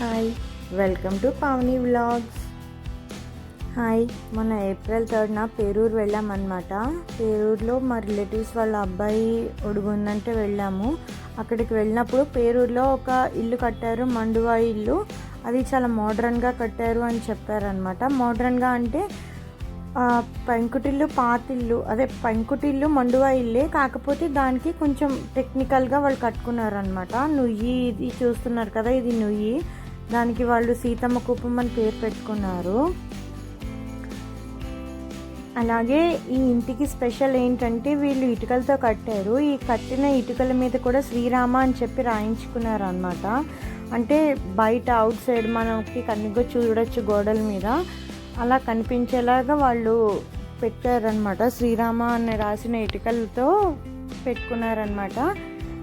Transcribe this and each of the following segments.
Hi welcome to Pavani vlogs hi మొన్న April థర్డ్న పేరూరు వెళ్ళామన్నమాట. పేరూరులో మా రిలేటివ్స్ వాళ్ళ అబ్బాయి ఉడుగుందంటే వెళ్ళాము. అక్కడికి వెళ్ళినప్పుడు పేరూరులో ఒక ఇల్లు కట్టారు మండువా ఇల్లు. అది చాలా మోడ్రన్గా కట్టారు అని చెప్పారనమాట మోడ్రన్గా అంటే పెంకుటిల్లు పాతిల్లు అదే పెంకుటిల్లు మండువా ఇల్లే కాకపోతే దానికి కొంచెం టెక్నికల్గా వాళ్ళు కట్టుకున్నారనమాట నుయ్యి ఇది చూస్తున్నారు కదా ఇది నుయ్యి. దానికి వాళ్ళు సీతమ్మ కూపం అని పేరు పెట్టుకున్నారు. అలాగే ఈ ఇంటికి స్పెషల్ ఏంటంటే వీళ్ళు ఇటుకలతో కట్టారు. ఈ కట్టిన ఇటుకల మీద కూడా శ్రీరామ అని చెప్పి రాయించుకున్నారు అనమాట అంటే బయట అవుట్ సైడ్ మనకి కన్నుగా చూడొచ్చు గోడల మీద. అలా కనిపించేలాగా వాళ్ళు పెట్టారనమాట శ్రీరామ అని రాసిన ఇటుకలతో పెట్టుకున్నారనమాట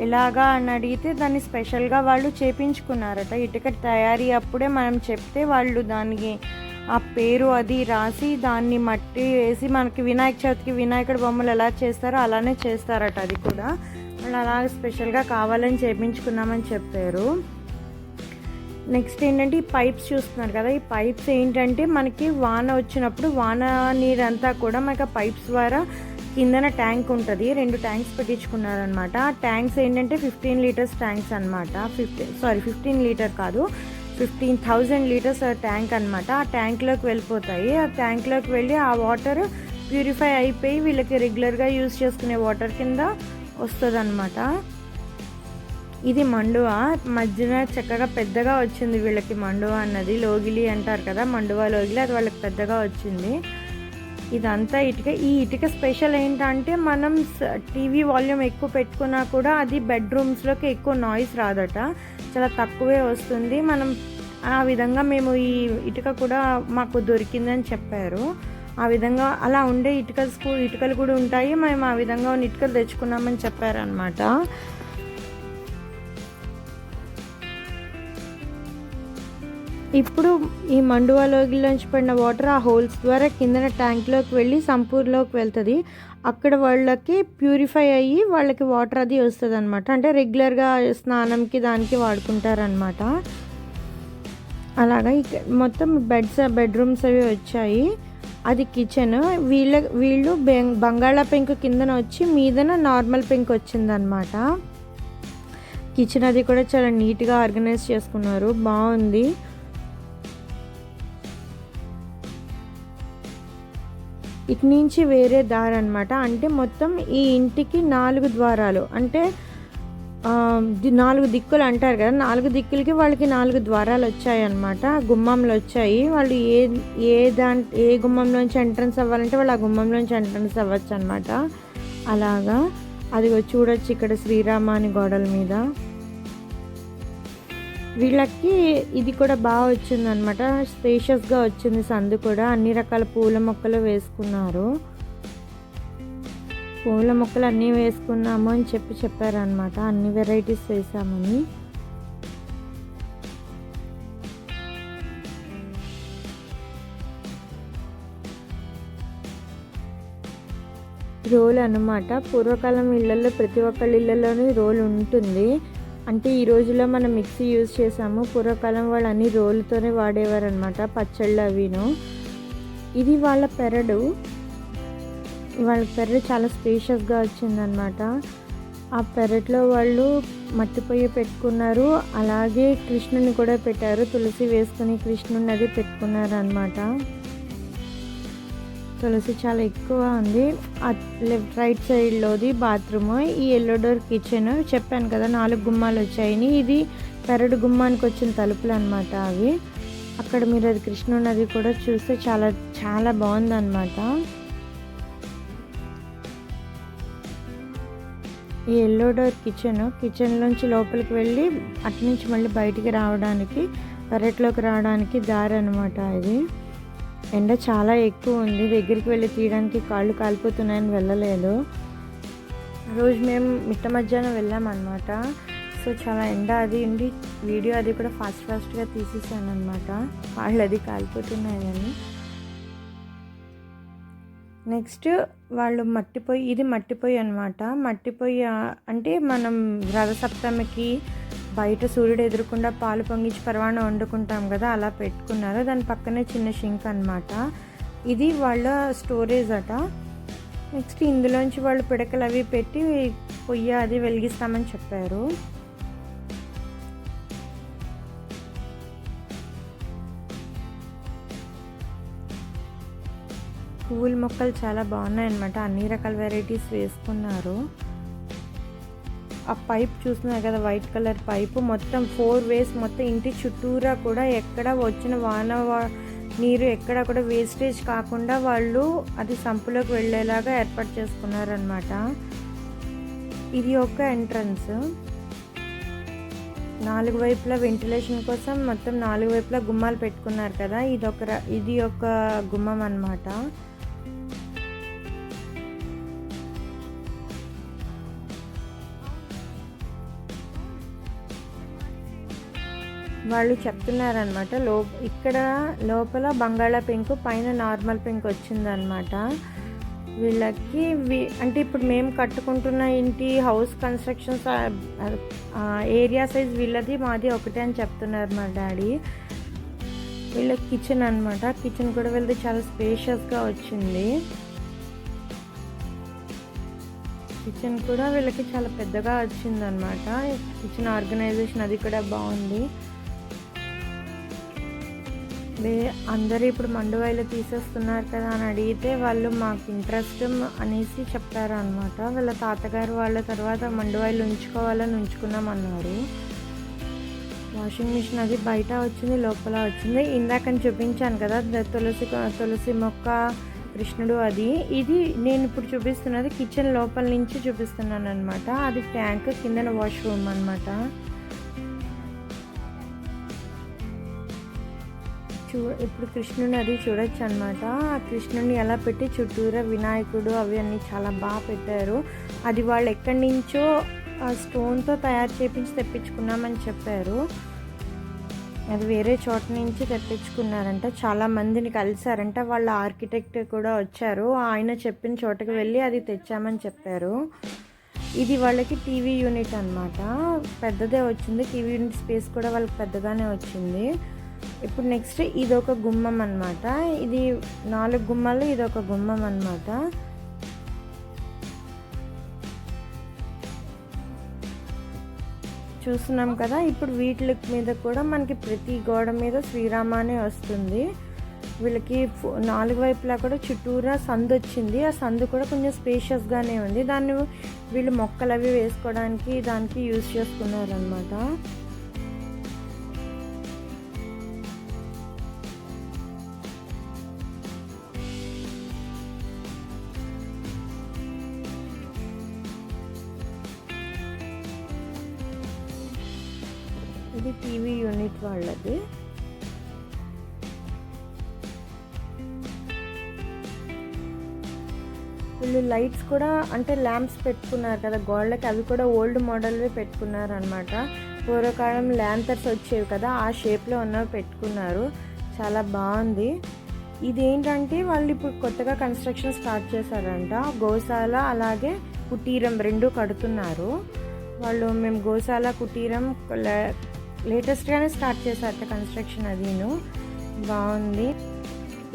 ఎలాగా అని అడిగితే దాన్ని స్పెషల్గా వాళ్ళు చేపించుకున్నారట. ఇటుక తయారీ అప్పుడే మనం చెప్తే వాళ్ళు దానికి ఆ పేరు అది రాసి దాన్ని మట్టి వేసి మనకి వినాయక చవితికి వినాయకుడి బొమ్మలు ఎలా చేస్తారో అలానే చేస్తారట అది కూడా. వాళ్ళు అలా స్పెషల్గా కావాలని చేపించుకున్నామని చెప్పారు. నెక్స్ట్ ఏంటంటే ఈ పైప్స్ చూస్తున్నారు కదా ఈ పైప్స్ ఏంటంటే మనకి వాన వచ్చినప్పుడు వాన నీరంతా కూడా మనకి ఆ పైప్స్ ద్వారా కిందన ట్యాంక్ ఉంటుంది. రెండు ట్యాంక్స్ పెట్టించుకున్నారనమాట ఆ ట్యాంక్స్ ఏంటంటే ఫిఫ్టీన్ లీటర్స్ ట్యాంక్స్ అనమాట ఫిఫ్టీన్ సారీ ఫిఫ్టీన్ లీటర్ కాదు. ఫిఫ్టీన్ థౌజండ్ లీటర్స్ ట్యాంక్ అనమాట ఆ ట్యాంక్లోకి వెళ్ళిపోతాయి. ఆ ట్యాంక్లోకి వెళ్ళి ఆ వాటర్ ప్యూరిఫై అయిపోయి వీళ్ళకి రెగ్యులర్గా యూజ్ చేసుకునే వాటర్ కింద వస్తుంది అనమాట ఇది మండువ? మధ్యన చక్కగా పెద్దగా వచ్చింది వీళ్ళకి మండువ అన్నది. లోగిలి అంటారు కదా మండువ లోగిలి అది వాళ్ళకి పెద్దగా వచ్చింది. ఇదంతా ఇటుక. ఈ ఇటుక స్పెషల్ ఏంటంటే మనం టీవీ వాల్యూమ్ ఎక్కువ పెట్టుకున్నా కూడా అది బెడ్రూమ్స్లోకి ఎక్కువ నాయిస్ రాదట. చాలా తక్కువే వస్తుంది. మనం ఆ విధంగా మేము ఈ ఇటుక కూడా మాకు దొరికిందని చెప్పారు. ఆ విధంగా అలా ఉండే ఇటుకలు ఇటుకలు కూడా ఉంటాయి. మేము ఆ విధంగా ఉన్న ఇటుకలు తెచ్చుకున్నామని చెప్పారనమాట ఇప్పుడు ఈ మండువాలోగిలోంచి పడిన వాటర్ ఆ హోల్స్ ద్వారా కిందన ట్యాంక్లోకి వెళ్ళి సంపూర్లోకి వెళ్తుంది. అక్కడ వాళ్ళకి ప్యూరిఫై అయ్యి వాళ్ళకి వాటర్ అది వస్తుంది అనమాట అంటే రెగ్యులర్గా స్నానంకి దానికి వాడుకుంటారనమాట అలాగా ఇక్కడ మొత్తం బెడ్స్ బెడ్రూమ్స్ అవి వచ్చాయి. అది కిచెన్. వీళ్ళ వీళ్ళు బంగాళా పెంకు కిందన వచ్చి మీదన నార్మల్ పెంకు వచ్చిందనమాట కిచెన్ అది కూడా చాలా నీట్గా ఆర్గనైజ్ చేసుకున్నారు. బాగుంది. ఇటు నుంచి వేరే దారి అనమాట అంటే మొత్తం ఈ ఇంటికి నాలుగు ద్వారాలు. అంటే నాలుగు దిక్కులు అంటారు కదా నాలుగు దిక్కులకి వాళ్ళకి నాలుగు ద్వారాలు వచ్చాయి అనమాట గుమ్మంలో వచ్చాయి. వాళ్ళు ఏ ఏ దాంట్ ఏ గుమ్మంలోంచి ఎంట్రన్స్ అవ్వాలంటే వాళ్ళు ఆ గుమ్మంలోంచి ఎంట్రన్స్ అవ్వచ్చు అనమాట అలాగా. అది చూడొచ్చు ఇక్కడ శ్రీరామ అని గోడల మీద. వీళ్ళకి ఇది కూడా బాగా వచ్చింది అనమాట స్పేషియస్గా వచ్చింది సందు కూడా. అన్ని రకాల పూల మొక్కలు వేసుకున్నారు. పూల మొక్కలు అన్నీ వేసుకున్నాము అని చెప్పి చెప్పారనమాట అన్ని వెరైటీస్ వేసామని. రోల్ అనమాట పూర్వకాలం ఇళ్ళల్లో ప్రతి ఒక్కళ్ళ ఇళ్ళల్లోనూ రోల్ ఉంటుంది. అంటే ఈ రోజుల్లో మనం మిక్సీ యూజ్ చేసాము. పూర్వకాలం వాళ్ళు అన్ని రోలుతోనే వాడేవారు అనమాట పచ్చళ్ళు అవిను. ఇది వాళ్ళ పెరడు. వాళ్ళ పెరడు చాలా స్పేషియస్గా వచ్చిందనమాట ఆ పెరట్లో వాళ్ళు మట్టి పొయ్యి పెట్టుకున్నారు. అలాగే కృష్ణుని కూడా పెట్టారు. తులసి వేసుకుని కృష్ణుని అది పెట్టుకున్నారు అనమాట తులసి చాలా ఎక్కువ ఉంది. లెఫ్ట్ రైట్ సైడ్లోది బాత్రూమ్. ఈ ఎల్లో డోర్ కిచెన్ చెప్పాను కదా నాలుగు గుమ్మాలు వచ్చాయని. ఇది పెరడు గుమ్మానికి వచ్చిన తలుపులు అనమాట అవి. అక్కడ మీరు అది కృష్ణున్నది కూడా చూస్తే చాలా చాలా బాగుందన్నమాట. ఈ ఎల్లో డోర్ కిచెన్ కిచెన్లోంచి లోపలికి వెళ్ళి అటు నుంచి మళ్ళీ బయటికి రావడానికి పెరట్లోకి రావడానికి దారి అనమాట ఇది. ఎండ చాలా ఎక్కువ ఉంది. దగ్గరికి వెళ్ళి తీయడానికి కాళ్ళు కాలిపోతున్నాయని వెళ్ళలేదు. రోజు మేము మిట్ట మధ్యాహ్నం వెళ్ళామన్నమాట. సో చాలా ఎండ అది ఉండి వీడియో అది కూడా ఫాస్ట్ ఫాస్ట్గా తీసేసాను అనమాట కాళ్ళు అది కాలిపోతున్నాయి అని. నెక్స్ట్ వాళ్ళు మట్టి పొయ్యి ఇది మట్టి పొయ్యి అనమాట మట్టి పొయ్యి అంటే మనం రథసప్తమికి బయట సూర్యుడు ఎదురకుండా పాలు పొంగించి పరవాణం వండుకుంటాం కదా అలా పెట్టుకున్నారు. దాని పక్కనే చిన్న షింక్ అనమాట ఇది వాళ్ళ స్టోరేజ్ అట. నెక్స్ట్ ఇందులోంచి వాళ్ళు పిడకలు అవి పెట్టి పొయ్యి అది వెలిగిస్తామని చెప్పారు. పువ్వుల మొక్కలు చాలా బాగున్నాయి అనమాట అన్ని రకాల వెరైటీస్ వేసుకున్నారు. ఆ పైప్ చూస్తున్నారు కదా వైట్ కలర్ పైపు. మొత్తం ఫోర్ వేస్ మొత్తం ఇంటి చుట్టూరా కూడా ఎక్కడ వచ్చిన వాన నీరు ఎక్కడ కూడా వేస్టేజ్ కాకుండా వాళ్ళు అది సంపులోకి వెళ్ళేలాగా ఏర్పాటు చేసుకున్నారనమాట ఇది ఒక ఎంట్రన్స్. నాలుగు వైపులా వెంటిలేషన్ కోసం మొత్తం నాలుగు వైపులా గుమ్మాలు పెట్టుకున్నారు కదా. ఇది ఒక ఇది ఒక గుమ్మం అన్నమాట. వాళ్ళు చెప్తున్నారనమాట లో ఇక్కడ లోపల బంగాళా పెంకు పైన నార్మల్ పెంకు వచ్చిందనమాట వీళ్ళకి వి- అంటే ఇప్పుడు మేము కట్టుకుంటున్న ఇంటి హౌస్ కన్స్ట్రక్షన్స్ ఏరియా సైజ్ వీళ్ళది మాది ఒకటే అని చెప్తున్నారు మా డాడీ. వీళ్ళ కిచెన్ అనమాట కిచెన్ కూడా వీళ్ళది చాలా స్పేషియస్గా వచ్చింది. కిచెన్ కూడా వీళ్ళకి చాలా పెద్దగా వచ్చిందనమాట కిచెన్ ఆర్గనైజేషన్ అది కూడా బాగుంది. వే అందరూ ఇప్పుడు మండువాయిలు తీసేస్తున్నారు కదా అని అడిగితే వాళ్ళు మాకు ఇంట్రెస్ట్ అనేసి చెప్పారు అనమాట వాళ్ళ తాతగారు వాళ్ళ తర్వాత మండువాయిలు ఉంచుకోవాలని ఉంచుకున్నాం అన్నారు. వాషింగ్ మిషన్ అది బయట వచ్చింది లోపల వచ్చింది. ఇందాక చూపించాను కదా తులసి తులసి మొక్క కృష్ణుడు అది. ఇది నేను ఇప్పుడు చూపిస్తున్నది కిచెన్ లోపల నుంచి చూపిస్తున్నాను అనమాట అది ట్యాంక్ కిందన వాష్రూమ్ అనమాట చూ ఇప్పుడు కృష్ణుని అది చూడొచ్చు అనమాట ఆ కృష్ణుని ఎలా పెట్టి చుట్టూరా వినాయకుడు అవి అన్నీ చాలా బాగా పెట్టారు. అది వాళ్ళు ఎక్కడి నుంచో ఆ స్టోన్తో తయారు చేపించి తెప్పించుకున్నామని చెప్పారు. అది వేరే చోట నుంచి తెప్పించుకున్నారంట. చాలా మందిని కలిసారంట వాళ్ళ ఆర్కిటెక్ట్ కూడా వచ్చారు. ఆయన చెప్పిన చోటకి వెళ్ళి అది తెచ్చామని చెప్పారు. ఇది వాళ్ళకి టీవీ యూనిట్ అనమాట పెద్దదే వచ్చింది. టీవీ యూనిట్ స్పేస్ కూడా వాళ్ళకి పెద్దగానే వచ్చింది. ఇప్పుడు నెక్స్ట్ ఇది ఒక గుమ్మం అనమాట ఇది నాలుగు గుమ్మాలు ఇది ఒక గుమ్మం అన్నమాట. చూస్తున్నాం కదా ఇప్పుడు వీటి మీద కూడా మనకి ప్రతి గోడ మీద శ్రీరామ అనే వస్తుంది. వీళ్ళకి నాలుగు వైపులా కూడా చుట్టూరా సందు వచ్చింది. ఆ సందు కూడా కొంచెం స్పేషియస్గానే ఉంది. దాన్ని వీళ్ళు మొక్కలు అవి వేసుకోవడానికి దానికి యూజ్ చేసుకున్నారనమాట ఇది టీవీ యూనిట్ వాళ్ళది. వీళ్ళు లైట్స్ కూడా అంటే ల్యాంప్స్ పెట్టుకున్నారు కదా గోడలకి అవి కూడా ఓల్డ్ మోడల్వే పెట్టుకున్నారు అనమాట పూర్వకాలం ల్యాంతర్స్ వచ్చేవి కదా ఆ షేప్లో ఉన్నవి పెట్టుకున్నారు. చాలా బాగుంది. ఇదేంటంటే వాళ్ళు ఇప్పుడు కొత్తగా కన్స్ట్రక్షన్ స్టార్ట్ చేశారంట. గోశాల అలాగే కుటీరం రెండు కడుతున్నారు. వాళ్ళు మేము గోశాల కుటీరం లేటెస్ట్గానే స్టార్ట్ చేశారు కన్స్ట్రక్షన్ అదిను. బాగుంది.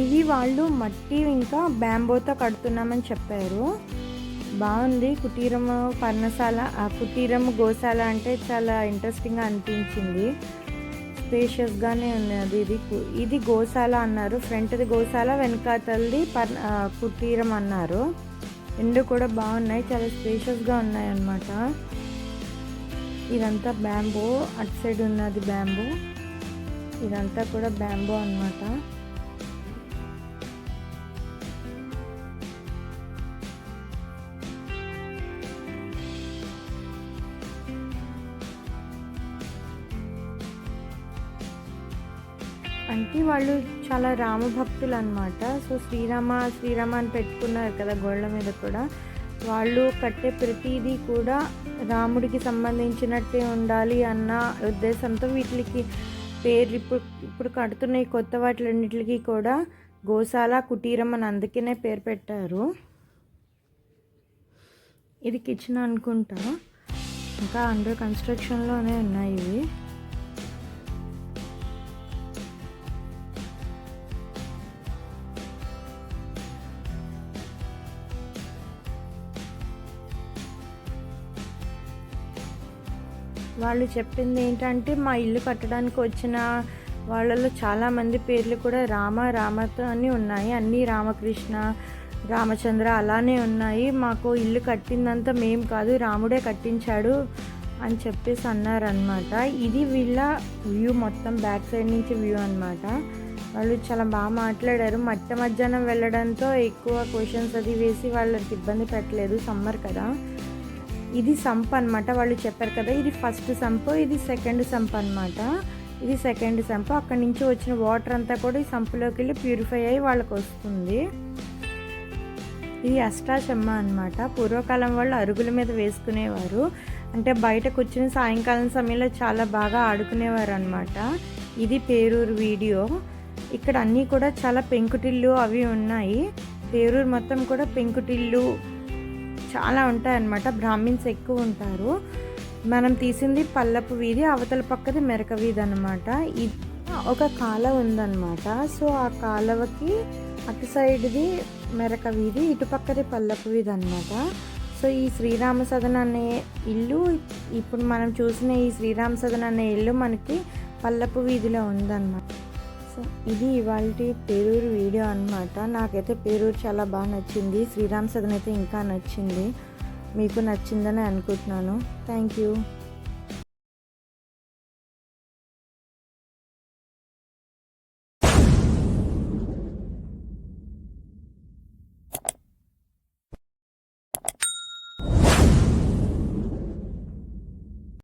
ఇవి వాళ్ళు మట్టి ఇంకా బ్యాంబోతో కడుతున్నామని చెప్పారు. బాగుంది. కుటీరం పర్ణశాల ఆ కుటీరం గోశాల అంటే చాలా ఇంట్రెస్టింగ్గా అనిపించింది. స్పేషియస్గానే ఉన్నది ఇది ఇది గోశాల అన్నారు. ఫ్రంట్ది గోశాల వెనకాతలది పర్ కుటీరం అన్నారు. రెండు కూడా బాగున్నాయి. చాలా స్పేషియస్గా ఉన్నాయి అన్నమాట ఇదంతా బ్యాంబో అటు సైడ్ ఉన్నది బ్యాంబో. ఇదంతా కూడా బ్యాంబో అన్నమాట. అంటే వాళ్ళు చాలా రామభక్తులు అనమాట సో శ్రీరామ శ్రీరామ అని పెట్టుకున్నారు కదా గోళ్ళ మీద కూడా. వాళ్ళు కట్టే ప్రతిదీ కూడా రాముడికి సంబంధించినట్టే ఉండాలి అన్న ఉద్దేశంతో వీటికి పేరు ఇప్పుడు ఇప్పుడు కడుతున్న ఈ కొత్త వాటిలన్నిటికీ కూడా గోశాల కుటీరం అని అందుకనే పేరు పెట్టారు. ఇది కిచెన్ అనుకుంటా. ఇంకా అండర్ కన్స్ట్రక్షన్లోనే ఉన్నాయి ఇవి. వాళ్ళు చెప్పింది ఏంటంటే మా ఇల్లు కట్టడానికి వచ్చిన వాళ్ళలో చాలామంది పేర్లు కూడా రామ రామతో అని ఉన్నాయి. అన్నీ రామకృష్ణ రామచంద్ర అలానే ఉన్నాయి. మాకు ఇల్లు కట్టిందంతా మేం కాదు రాముడే కట్టించాడు అని చెప్పేసి అన్నారనమాట ఇది వీళ్ళ వ్యూ మొత్తం బ్యాక్ సైడ్ నుంచి వ్యూ అనమాట వాళ్ళు చాలా బాగా మాట్లాడారు. మట్ట మధ్యాహ్నం వెళ్ళడంతో ఎక్కువ క్వశ్చన్స్ అది వేసి వాళ్ళకి ఇబ్బంది పెట్టలేదు సమ్మర్ కదా. ఇది సంప్ అనమాట వాళ్ళు చెప్పారు కదా ఇది ఫస్ట్ సంప్ ఇది సెకండ్ సంప్ అన్నమాట. ఇది సెకండ్ సంప్. అక్కడి నుంచి వచ్చిన వాటర్ అంతా కూడా ఈ సంపులోకి వెళ్ళి ప్యూరిఫై అయ్యి వాళ్ళకి వస్తుంది. ఇది అష్టాచమ్మ అనమాట పూర్వకాలం వాళ్ళు అరుగుల మీద వేసుకునేవారు. అంటే బయట కూర్చుని సాయంకాలం సమయంలో చాలా బాగా ఆడుకునేవారు అనమాట ఇది పేరూరు వీడియో. ఇక్కడ అన్నీ కూడా చాలా పెంకుటిల్లు అవి ఉన్నాయి. పేరూరు మొత్తం కూడా పెంకుటిల్లు చాలా ఉంటాయన్నమాట. బ్రాహ్మిన్స్ ఎక్కువ ఉంటారు. మనం తీసింది పల్లపు వీధి అవతల పక్కది మెరక వీధి అనమాట ఇది ఒక కాలవ ఉందన్నమాట. సో ఆ కాలవకి అటు సైడ్ది మెరక వీధి ఇటు పక్కది పల్లపు వీధి అనమాట సో ఈ శ్రీరామ సదన్ అనే ఇల్లు ఇప్పుడు మనం చూసిన ఈ శ్రీరామ సదన్ అనే ఇల్లు మనకి పల్లపు వీధిలో ఉందన్నమాట. సో ఇది ఇవాళ పేరూరు వీడియో అన్నమాట. నాకైతే పేరూరు చాలా బాగా నచ్చింది. శ్రీరామ్ సదన్ అయితే ఇంకా నచ్చింది. మీకు నచ్చిందని అనుకుంటున్నాను. Thank you.